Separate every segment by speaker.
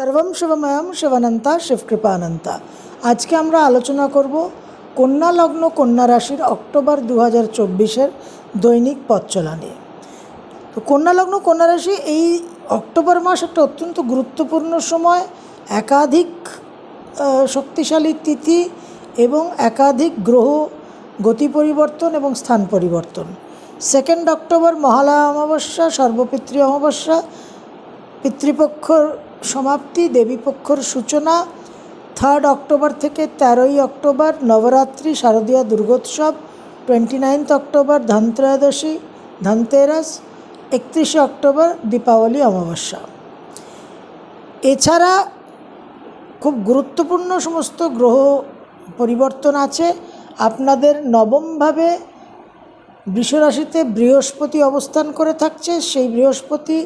Speaker 1: সর্বম শিবময়ম শিবানন্তা শিবকৃপানন্তা। আজকে আমরা আলোচনা করব কন্যা লগ্ন কন্যা রাশির অক্টোবর দু হাজার চব্বিশের দৈনিক পথ চলা নিয়ে। তো কন্যা লগ্ন কন্যা রাশি এই অক্টোবর মাস একটা অত্যন্ত গুরুত্বপূর্ণ সময়, একাধিক শক্তিশালী তিথি এবং একাধিক গ্রহ গতি পরিবর্তন এবং স্থান পরিবর্তন। সেকেন্ড অক্টোবর মহালয়া অমাবস্যা, সর্বপিতৃ অমাবস্যা পিতৃপক্ষর সমাপ্তি দেবীপক্ষর সূচনা। থার্ড অক্টোবর থেকে তেরোই অক্টোবর নবরাত্রি শারদীয় Durgotsav. Twenty ninth October Dhantrayodashi, Dhanteras. একত্রিশে অক্টোবর দীপাবলি অমাবস্যা। এছাড়া খুব গুরুত্বপূর্ণ সমস্ত গ্রহ পরিবর্তন আছে। আপনাদের নবমভাবে বৃষরাশিতে বৃহস্পতি অবস্থান করে থাকছে। সেই বৃহস্পতি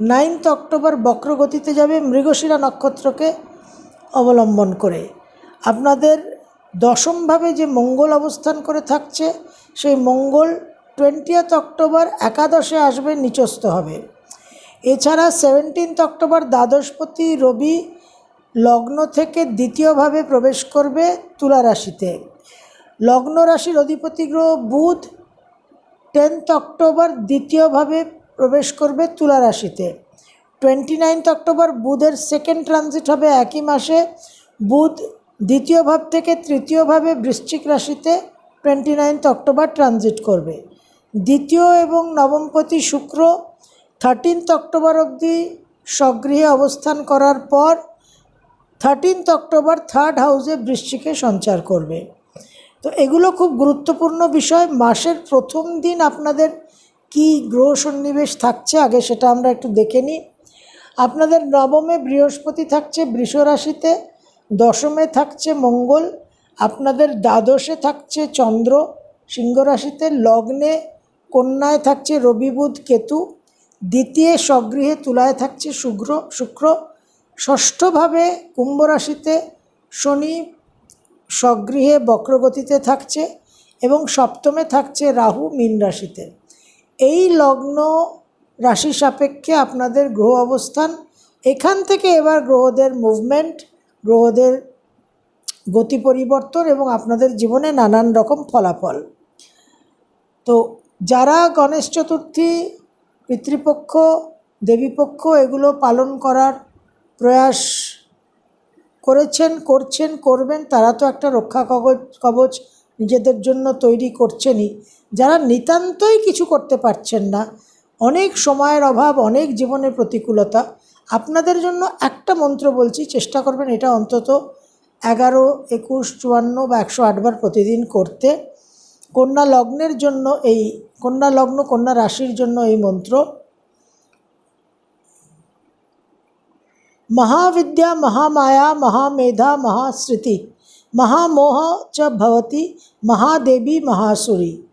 Speaker 1: নাইনথ অক্টোবর বক্রগতিতে যাবে মৃগশিরা নক্ষত্রকে অবলম্বন করে। আপনাদের দশমভাবে যে মঙ্গল অবস্থান করে থাকছে, সেই মঙ্গল টোয়েন্টিয়েথ অক্টোবর একাদশে আসবে, নিচস্থ হবে। এছাড়া সেভেন্টিন্থ অক্টোবর দ্বাদশপতি রবি লগ্ন থেকে দ্বিতীয়ভাবে প্রবেশ করবে তুলা রাশিতে। লগ্ন রাশির অধিপতি গ্রহ বুধ টেন্থ অক্টোবর দ্বিতীয়ভাবে প্রবেশ করবে তুলা রাশিতে। টোয়েন্টি নাইনথ অক্টোবর বুধের সেকেন্ড ট্রানজিট হবে একই মাসে। বুধ দ্বিতীয় ভাব থেকে তৃতীয়ভাবে বৃশ্চিক রাশিতে টোয়েন্টি নাইনথ অক্টোবর ট্রানজিট করবে। দ্বিতীয় এবং নবমপতি শুক্র থার্টিনথ অক্টোবর অবধি স্বগৃহে অবস্থান করার পর থার্টিনথ অক্টোবর থার্ড হাউসে বৃশ্চিকে সঞ্চার করবে। তো এগুলো খুব গুরুত্বপূর্ণ বিষয়। মাসের প্রথম দিন আপনাদের কি গ্রহ সন্নিবেশ থাকছে আগে সেটা আমরা একটু দেখে নিই। আপনাদের নবমে বৃহস্পতি থাকছে বৃষ রাশিতে, দশমে থাকছে মঙ্গল, আপনাদের দ্বাদশে থাকছে চন্দ্র, সিংহ রাশিতে লগ্নে, কন্যায় থাকছে রবি বুধ কেতু, দ্বিতীয় স্বগৃহে তুলায় থাকছে শুক্র শুক্র, ষষ্ঠভাবে কুম্ভ রাশিতে শনি, স্বগৃহে বক্রগতিতে থাকছে এবং সপ্তমে থাকছে রাহু, মীন রাশিতে। এই লগ্ন রাশি সাপেক্ষে আপনাদের গ্রহ অবস্থান, এখান থেকে এবার গ্রহদের মুভমেন্ট গ্রহদের গতি পরিবর্তন এবং আপনাদের জীবনে নানান রকম ফলাফল। তো যারা গণেশ চতুর্থী, পিতৃপক্ষ, দেবীপক্ষ এগুলো পালন করার প্রয়াস করেছেন, করছেন, করবেন, তারা তো একটা রক্ষা কবচ কবচ নিজেদের জন্য তৈরি করছেনই। যারা নিতান্তই কিছু করতে পারছেন না, অনেক সময়ের অভাব, অনেক জীবনের প্রতিকূলতা, আপনাদের জন্য একটা মন্ত্র বলছি, চেষ্টা করবেন এটা অন্তত এগারো, একুশ, চুয়ান্ন বা একশো আটবার প্রতিদিন করতে। কন্যা লগ্নের জন্য এই, কন্যা লগ্ন, কন্যা রাশির জন্য এই মন্ত্র। মহাবিদ্যা, মহামায়া, মহামেধা, মহাস্মৃতি, মহামোহ চ ভবতি, মহাদেবী, মহাসুরী।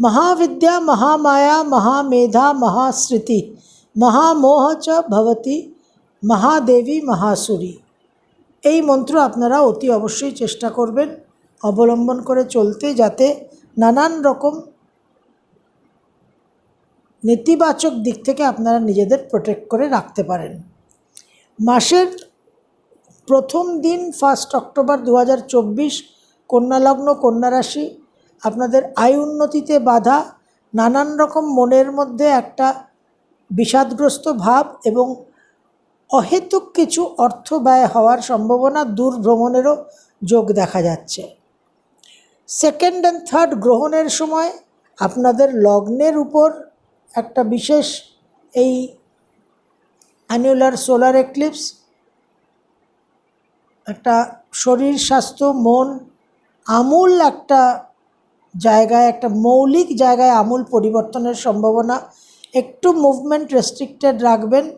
Speaker 1: महाविद्या महामाया महामेधा महाश्रुति महामोह च भवति মহাদেবী মহাসুরী এই মন্ত্র আপনারা অতি অবশ্যই চেষ্টা করবেন অবলম্বন করে চলতে যাতে নানান রকম নেতিবাচক দিক থেকে আপনারা নিজেদের প্রোটেক্ট করে রাখতে পারেন মাসের প্রথম দিন ফার্স্ট অক্টোবর দু হাজার চব্বিশ কন্যালগ্ন কন্যা রাশি আপনাদের আয় উন্নতিতে বাধা, নানান রকম মনের মধ্যে একটা বিষাদগ্রস্ত ভাব এবং অহেতুক কিছু অর্থ ব্যয় হওয়ার সম্ভাবনা দূর ভ্রমণেরও যোগ দেখা যাচ্ছে। সেকেন্ড অ্যান্ড থার্ড গ্রহণের সময় আপনাদের লগ্নের উপর একটা বিশেষ এই অ্যানুলার সোলার এক্লিপস একটা শরীর, স্বাস্থ্য, মন আমূল একটা জায়গায়, একটা মৌলিক জায়গায় আমূল পরিবর্তনের সম্ভাবনা। একটু মুভমেন্ট রেস্ট্রিক্টেড রাখবেন।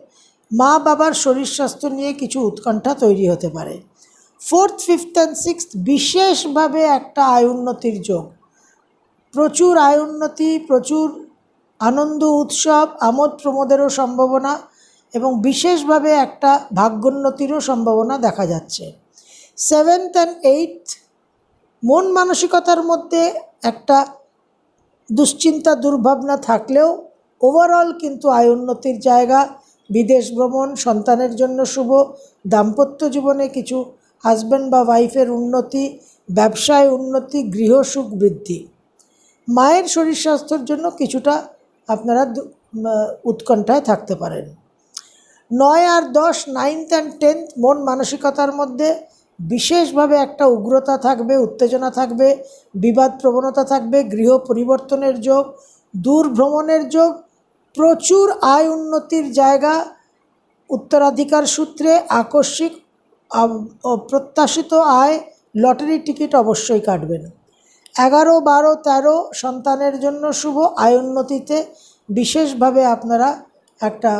Speaker 1: মা বাবার শরীর স্বাস্থ্য নিয়ে কিছু উৎকণ্ঠা তৈরি হতে পারে। ফোর্থ ফিফথ অ্যান্ড সিক্সথ বিশেষভাবে একটা আয় উন্নতির যোগ। প্রচুর আয় উন্নতি, প্রচুর আনন্দ, উৎসব, আমোদ প্রমোদেরও সম্ভাবনা এবং বিশেষভাবে একটা ভাগ্যোন্নতিরও সম্ভাবনা দেখা যাচ্ছে। সেভেন্থ অ্যান্ড এইট মন মানসিকতার মধ্যে একটা দুশ্চিন্তা, দুর্ভাবনা থাকলেও ওভারঅল কিন্তু আয় উন্নতির জায়গা। বিদেশ ভ্রমণ সন্তানের জন্য শুভ। দাম্পত্য জীবনে কিছু হাজব্যান্ড বা ওয়াইফের উন্নতি। ব্যবসায় উন্নতি গৃহসুখ বৃদ্ধি। মায়ের শরীর স্বাস্থ্যের জন্য কিছুটা আপনারা উৎকণ্ঠায় থাকতে পারেন। নয় আর দশ নাইনথ অ্যান্ড টেন্থ মন মানসিকতার মধ্যে বিশেষভাবে একটা উগ্রতা থাকবে, উত্তেজনা থাকবে, বিবাদ প্রবণতা থাকবে, গৃহ পরিবর্তনের যোগ, দূর ভ্রমণের যোগ, প্রচুর আয় উন্নতির জায়গা, উত্তরাধিকার সূত্রে আকস্মিক প্রত্যাশিত আয়, লটারি টিকিট অবশ্যই কাটবেন। এগারো, বারো, তেরো সন্তানের জন্য শুভ, আয় উন্নতিতে বিশেষভাবে আপনারা একটা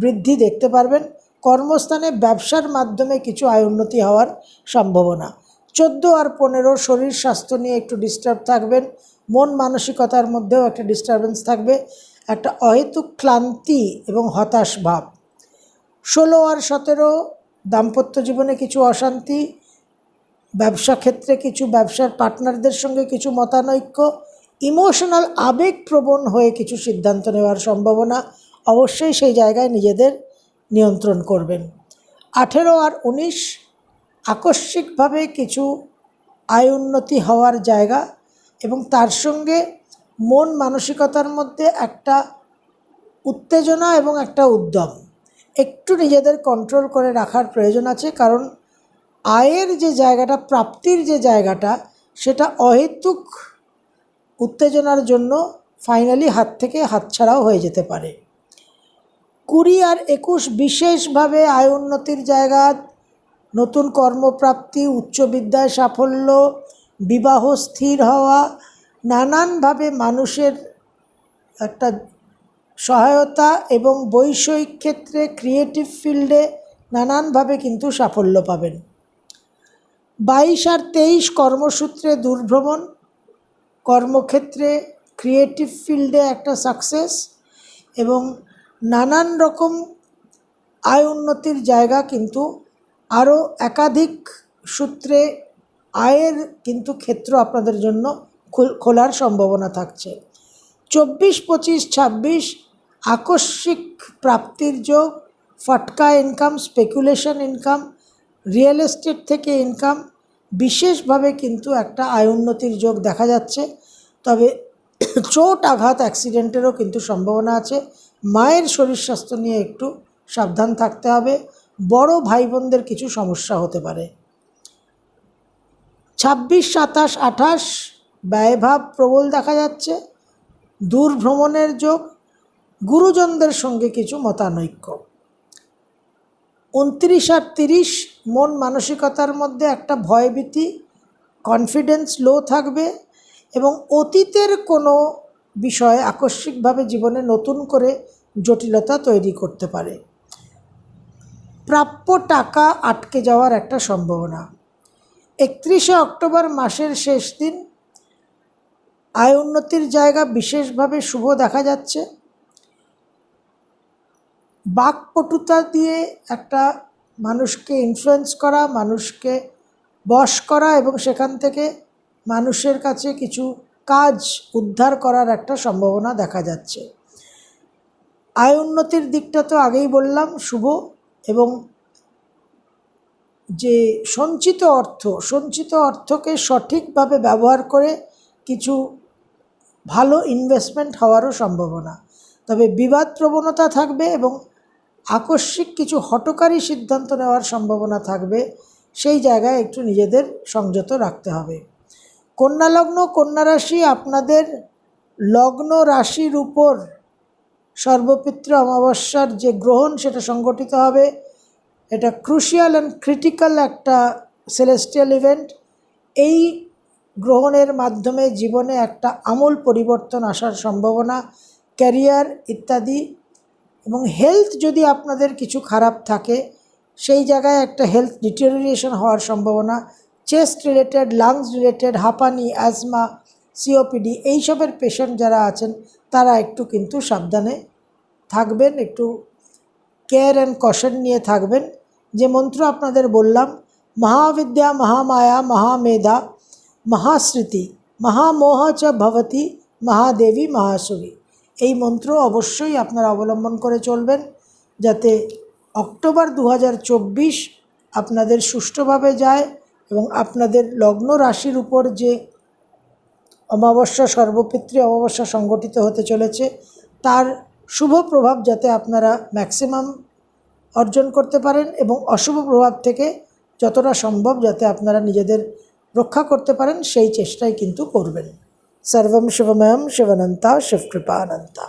Speaker 1: বৃদ্ধি দেখতে পারবেন। কর্মস্থানে ব্যবসার মাধ্যমে কিছু আয় উন্নতি হওয়ার সম্ভাবনা। চোদ্দ আর পনেরো, শরীর, স্বাস্থ্য নিয়ে একটু ডিস্টার্ব থাকবেন, মন মানসিকতার মধ্যেও একটা ডিস্টারবেন্স থাকবে, একটা অহেতুক ক্লান্তি এবং হতাশ ভাব। ষোলো আর সতেরো, দাম্পত্য জীবনে কিছু অশান্তি, ব্যবসা ক্ষেত্রে কিছু ব্যবসার পার্টনারদের সঙ্গে কিছু মতানৈক্য, ইমোশনাল আবেগপ্রবণ হয়ে কিছু সিদ্ধান্ত নেওয়ার সম্ভাবনা, অবশ্যই সেই জায়গায় নিজেদের নিয়ন্ত্রণ করবেন। আঠেরো আর উনিশ আকস্মিকভাবে কিছু আয় উন্নতি হওয়ার জায়গা এবং তার সঙ্গে মন মানসিকতার মধ্যে একটা উত্তেজনা এবং একটা উদ্যম। একটু নিজেদের কন্ট্রোল করে রাখার প্রয়োজন আছে কারণ আয়ের যে জায়গাটা, প্রাপ্তির যে জায়গাটা, সেটা অহেতুক উত্তেজনার জন্য ফাইনালি হাত থেকে হাতছাড়াও হয়ে যেতে পারে। কুড়ি আর একুশ বিশেষভাবে আয় উন্নতির জায়গা, নতুন কর্মপ্রাপ্তি, উচ্চ বিদ্যায় সাফল্য, বিবাহ স্থির হওয়া, নানানভাবে মানুষের একটা সহায়তা এবং বৈষয়িক ক্ষেত্রে ক্রিয়েটিভ ফিল্ডে নানানভাবে কিন্তু সাফল্য পাবেন। বাইশ আর তেইশ কর্মসূত্রে দূরভ্রমণ, কর্মক্ষেত্রে ক্রিয়েটিভ ফিল্ডে একটা সাকসেস এবং নানান রকম আয় উন্নতির জায়গা কিন্তু আরও একাধিক সূত্রে আয়ের কিন্তু ক্ষেত্র আপনাদের জন্য খোলার সম্ভাবনা থাকছে। চব্বিশ, পঁচিশ, ছাব্বিশ আকস্মিক প্রাপ্তির যোগ, ফটকা income speculation income real estate থেকে ইনকাম বিশেষভাবে কিন্তু একটা আয় উন্নতির যোগ দেখা যাচ্ছে। তবে চোট আঘাত অ্যাক্সিডেন্টেরও কিন্তু সম্ভাবনা আছে। মায়ের শরীর স্বাস্থ্য নিয়ে একটু সাবধান থাকতে হবে। বড় ভাই বোনদের কিছু সমস্যা হতে পারে। ছাব্বিশ, সাতাশ, আঠাশ ব্যয়ভাব প্রবল দেখা যাচ্ছে। দূর ভ্রমণের যোগ। গুরুজনদের সঙ্গে কিছু মতানৈক্য। উনত্রিশ আর তিরিশ মন মানসিকতার মধ্যে একটা ভয়ভীতি কনফিডেন্স লো থাকবে এবং অতীতের কোনো বিষয়ে আকস্মিকভাবে জীবনে নতুন করে জটিলতা তৈরি করতে পারে। প্রাপ্য টাকা আটকে যাওয়ার একটা সম্ভাবনা। একত্রিশে অক্টোবর মাসের শেষ দিন, আয় উন্নতির জায়গা বিশেষভাবে শুভ দেখা যাচ্ছে। বাকপটুতা দিয়ে একটা মানুষকে ইনফ্লুয়েন্স করা, মানুষকে বশ করা এবং সেখান থেকে মানুষের কাছে কিছু কাজ উদ্ধার করার একটা সম্ভাবনা দেখা যাচ্ছে। আয় উন্নতির দিকটা তো আগেই বললাম, শুভ এবং যে সঞ্চিত অর্থ, সঞ্চিত অর্থকে সঠিকভাবে ব্যবহার করে কিছু ভালো ইনভেস্টমেন্ট হওয়ারও সম্ভাবনা। তবে বিবাদ প্রবণতা থাকবে এবং আকস্মিক কিছু হটকারী সিদ্ধান্ত নেওয়ার সম্ভাবনা থাকবে, সেই জায়গায় একটু নিজেদের সংযত রাখতে হবে। কন্যা লগ্ন কন্যা রাশি আপনাদের লগ্ন রাশির উপর সর্বপিত্র অমাবস্যার যে গ্রহণ সেটা সংগঠিত হবে। এটা ক্রুশিয়াল অ্যান্ড ক্রিটিক্যাল একটা সেলেস্টিয়াল ইভেন্ট এই গ্রহণের মাধ্যমে জীবনে একটা আমূল পরিবর্তন আসার সম্ভাবনা ক্যারিয়ার ইত্যাদি। এবং হেলথ যদি আপনাদের কিছু খারাপ থাকে, সেই জায়গায় একটা হেলথ ডিটেরিয়েশন হওয়ার সম্ভাবনা। চেস্ট রিলেটেড লাংস রিলেটেড হাঁপানি asthma C O P D এইসবের পেশেন্ট যারা আছেন তারা একটু কিন্তু সাবধানে থাকবেন, একটু কেয়ার অ্যান্ড কশন নিয়ে থাকবেন। যে মন্ত্র আপনাদের বললাম, মহাবিদ্যা, মহামায়া, মহামেধা, মহাস্মৃতি, মহামোহ চ ভবতি, মহাদেবী, মহাসুরী। এই মন্ত্র অবশ্যই আপনারা অবলম্বন করে চলবেন, যাতে অক্টোবর দু হাজার চব্বিশ আপনাদের সুষ্ঠুভাবে যায় এবং আপনাদের লগ্ন রাশির উপর যে অমাবস্যা সর্বপিতৃ অমাবস্যা সংগঠিত হতে চলেছে। তার শুভ প্রভাব যাতে আপনারা ম্যাক্সিমাম অর্জন করতে পারেন এবং অশুভ প্রভাব থেকে যতটা সম্ভব যাতে আপনারা নিজেদের রক্ষা করতে পারেন, সেই চেষ্টাই কিন্তু করবেন। সর্বম শুভময়ম শিবনন্তা শিবকৃপানন্তা